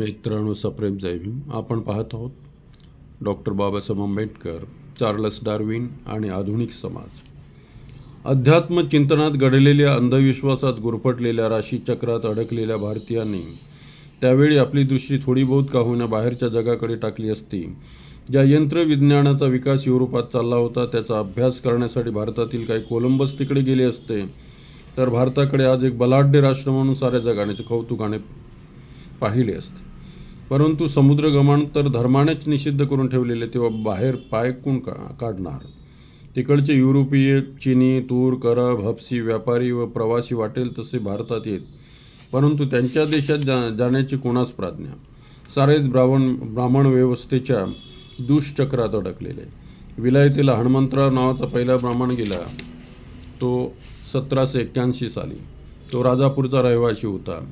मित्रांनो सप्रेम जय भीम. आपण पाहत आहोत doctor Babasaheb Ambedkar Charles Darwin आणि आधुनिक समाज. अध्यात्म चिंतनात घडलेल्या अंधविश्वासात गुरफटलेल्या राशीचक्रात अडकलेल्या भारतीयांनी त्यावेळी आपली दृष्टी थोडी बहुत का होईना बाहेरच्या जगाकडे टाकली असती. ज्या यंत्रविज्ञानाचा विकास युरोपात चालला होता त्याचा अभ्यास करण्यासाठी भारतातील काही कोलंबस तिकडे गेले असते तर भारताकडे आज एक बलाढ्य राष्ट्र म्हणून साऱ्या जगाने कौतुकाने पाहिले असते. परंतु समुद्रगमन तर धर्मानेच निषिद्ध करून ठेवलेले तेव्हा बाहेर पाय कोण का काढणार? तिकडचे युरोपीय चिनी तूर करब हपसी व्यापारी व प्रवासी वाटेल तसे भारतात येत परंतु त्यांच्या देशात जा जाण्याची कोणास प्राज्ञा? सारेच ब्राह्मण ब्राह्मण व्यवस्थेच्या दुष्चक्रात अडकलेले. विलायतीला हनुमंतराव नावाचा पहिला ब्राह्मण गेला. तो सतराशे एक्क्याऐंशी साली. तो राजापूरचा रहिवासी होता.